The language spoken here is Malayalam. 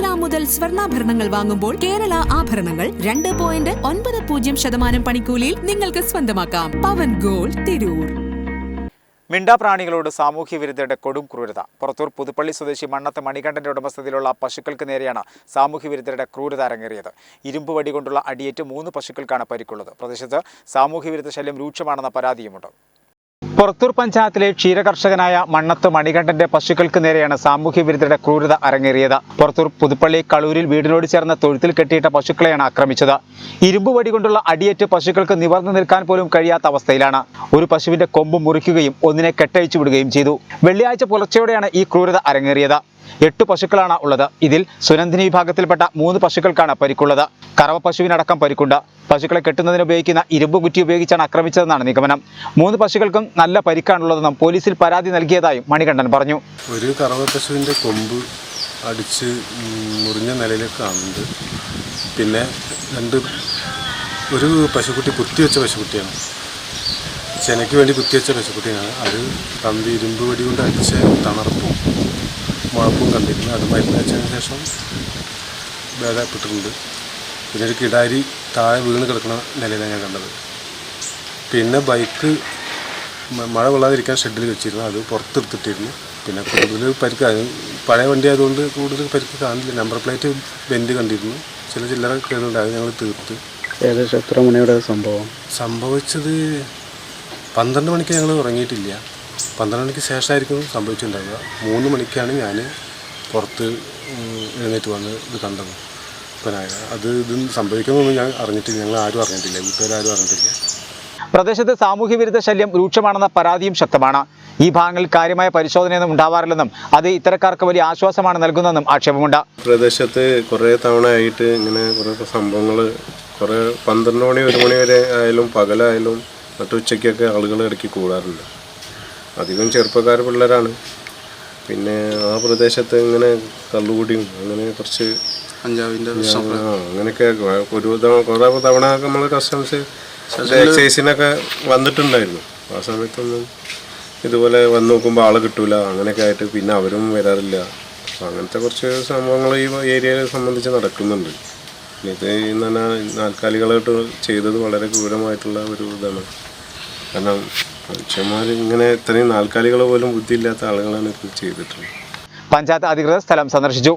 ഗ്രാം മുതൽ സ്വർണാഭരണങ്ങൾ വാങ്ങുമ്പോൾ കേരള ആഭരണങ്ങൾ രണ്ട് പോയിന്റ് ഒൻപത് പൂജ്യം ശതമാനം പണിക്കൂലിയിൽ നിങ്ങൾക്ക് സ്വന്തമാക്കാം. പവൻ ഗോൾ തിരൂർ. മിണ്ടാപ്രാണികളോട് സാമൂഹ്യ വിരുദ്ധയുടെ കൊടും ക്രൂരത. പുറത്തൂർ പുതുപ്പള്ളി സ്വദേശി മണ്ണത്ത് മണികണ്ഠന്റെ ഉടമസ്ഥതയിലുള്ള പശുക്കൾക്ക് നേരെയാണ് സാമൂഹ്യ വിരുദ്ധരുടെ ക്രൂരത അരങ്ങേറിയത്. ഇരുമ്പ് വടി കൊണ്ടുള്ള അടിയേറ്റ് മൂന്ന് പശുക്കൾക്കാണ് പരിക്കുള്ളത്. പ്രദേശത്ത് സാമൂഹ്യ വിരുദ്ധ ശല്യം രൂക്ഷമാണെന്ന പരാതിയുമുണ്ട്. പുറത്തൂർ പഞ്ചായത്തിലെ ക്ഷീരകർഷകനായ മണ്ണത്ത് മണികണ്ഠന്റെ പശുക്കൾക്ക് നേരെയാണ് സാമൂഹ്യ വിരുദ്ധരുടെ ക്രൂരത അരങ്ങേറിയത്. പുറത്തൂർ പുതുപ്പള്ളി കളൂരിൽ വീടിനോട് ചേർന്ന തൊഴുത്തിൽ കെട്ടിയിട്ട പശുക്കളെയാണ് ആക്രമിച്ചത്. ഇരുമ്പ് വടി കൊണ്ടുള്ള അടിയേറ്റ് പശുക്കൾക്ക് നിവർന്നു നിൽക്കാൻ പോലും കഴിയാത്ത അവസ്ഥയിലാണ്. ഒരു പശുവിന്റെ കൊമ്പ് മുറിക്കുകയും ഒന്നിനെ കെട്ടഴിച്ചു വിടുകയും ചെയ്തു. വെള്ളിയാഴ്ച പുലർച്ചയോടെയാണ് ഈ ക്രൂരത അരങ്ങേറിയത്. എട്ട് പശുക്കളാണ് ഉള്ളത്. ഇതിൽ സുനന്ദിനി വിഭാഗത്തിൽപ്പെട്ട മൂന്ന് പശുക്കൾക്കാണ് പരിക്കുള്ളത്. കറവ പശുവിനടക്കം പരിക്കുണ്ട്. പശുക്കളെ കെട്ടുന്നതിന് ഉപയോഗിക്കുന്ന ഇരുമ്പ് കുറ്റി ഉപയോഗിച്ചാണ് ആക്രമിച്ചതെന്നാണ് നിഗമനം. മൂന്ന് പശുക്കൾക്കും നല്ല പരിക്കാണുള്ളതെന്നും പോലീസിൽ പരാതി നൽകിയതായും മണികണ്ഠൻ പറഞ്ഞു. ഒരു കറവ പശുവിന്റെ കൊമ്പ് അടിച്ച് മുറിഞ്ഞ നിലയിലേക്ക് കാണുന്നുണ്ട് പിന്നെ രണ്ട് ഒരു പശുക്കുട്ടി കുത്തിവെച്ച പശുക്കുട്ടിയാണ്. ചെനയ്ക്ക് വേണ്ടി കുത്തിവെച്ച പശുക്കുട്ടിയാണ്. അത് തമ്പി ഇരുമ്പ് വെടി കൊണ്ട് അടിച്ച തണർപ്പും മുഴപ്പും കണ്ടിരുന്നു. അത് മരുന്ന് വെച്ചതിന് ശേഷം ഭേദപ്പെട്ടിട്ടുണ്ട് പിന്നെ ഒരു കിടാരി താഴെ വീണ് കിടക്കുന്ന നിലയിലാണ് ഞാൻ കണ്ടത്. പിന്നെ ബൈക്ക് മഴ കൊള്ളാതിരിക്കാൻ ഷെഡിൽ വെച്ചിരുന്നു. അത് പുറത്തെടുത്തിട്ടിരുന്നു. പിന്നെ കൂടുതൽ പരിക്ക് പഴയ വണ്ടി ആയതുകൊണ്ട് കൂടുതൽ പരിക്ക് കാണില്ല നമ്പർ പ്ലേറ്റ് ബെൻഡ് കണ്ടിരുന്നു. ചില ചില്ലറ കേടുണ്ട് അത് ഞങ്ങൾ തീർത്ത്. ഏകദേശം എത്ര മണിയുടെ സംഭവം? സംഭവിച്ചത് പന്ത്രണ്ട് മണിക്ക് ഞങ്ങൾ ഉറങ്ങിയിട്ടില്ല. പന്ത്രണ്ട് മണിക്ക് ശേഷമായിരിക്കും സംഭവിച്ചിട്ടുണ്ടാവുക. മൂന്ന് മണിക്കാണ് ഞാൻ പുറത്ത് എഴുന്നേറ്റ് വന്ന് ഇത് കണ്ടത്. പിന്നെ അത് ഇത് സംഭവിക്കുന്നൊന്നും ഞാൻ അറിഞ്ഞിട്ടില്ല. ഞങ്ങൾ ആരും അറിഞ്ഞിട്ടില്ല. വീട്ടുകാരും അറിഞ്ഞിട്ടില്ല. പ്രദേശത്ത് സാമൂഹ്യ വിരുദ്ധ ശല്യം രൂക്ഷമാണെന്ന പരാതിയും ശക്തമാണ്. ഈ ഭാഗങ്ങളിൽ കാര്യമായ പരിശോധനയൊന്നും ഉണ്ടാവാറില്ലെന്നും അത് ഇത്തരക്കാർക്ക് വലിയ ആശ്വാസമാണ് നൽകുന്നതെന്നും ആക്ഷേപമുണ്ട്. പ്രദേശത്ത് കുറേ തവണ ആയിട്ട് ഇങ്ങനെ കുറേ സംഭവങ്ങൾ കുറേ പന്ത്രണ്ട് മണി ഒരു മണി വരെ ആയാലും പകലായാലും നട്ടുച്ചയ്ക്കൊക്കെ ആളുകൾ ഇടയ്ക്ക് കൂടാറുണ്ട്. അധികം ചെറുപ്പക്കാർ പിള്ളേരാണ്. പിന്നെ ആ പ്രദേശത്ത് ഇങ്ങനെ കള്ളുകൂടിയും അങ്ങനെ കുറച്ച് അങ്ങനെയൊക്കെ ഒരു കുറേ തവണ നമ്മൾ കസ്റ്റംസ് എക്സൈസിനൊക്കെ വന്നിട്ടുണ്ടായിരുന്നു. ആ സമയത്തൊന്നും ഇതുപോലെ വന്ന് നോക്കുമ്പോൾ ആളെ കിട്ടൂല അങ്ങനെയൊക്കെ ആയിട്ട് പിന്നെ അവരും വരാറില്ല. അങ്ങനത്തെ കുറച്ച് സംഭവങ്ങൾ ഈ ഏരിയയെ സംബന്ധിച്ച് നടക്കുന്നുണ്ട്. ഇത് എന്ന് പറഞ്ഞാൽ നാൽക്കാലികളായിട്ട് ചെയ്തത് വളരെ ക്രൂരമായിട്ടുള്ള ഒരു ഇതാണ്. കാരണം മനുഷ്യന്മാർ ഇങ്ങനെ ഇത്രയും നാൽക്കാലികളെ പോലും ബുദ്ധിയില്ലാത്ത ആളുകളാണ് ഇത് ചെയ്തിട്ടുള്ളത്. പഞ്ചായത്ത് അധികൃതർ സ്ഥലം സന്ദർശിച്ചു.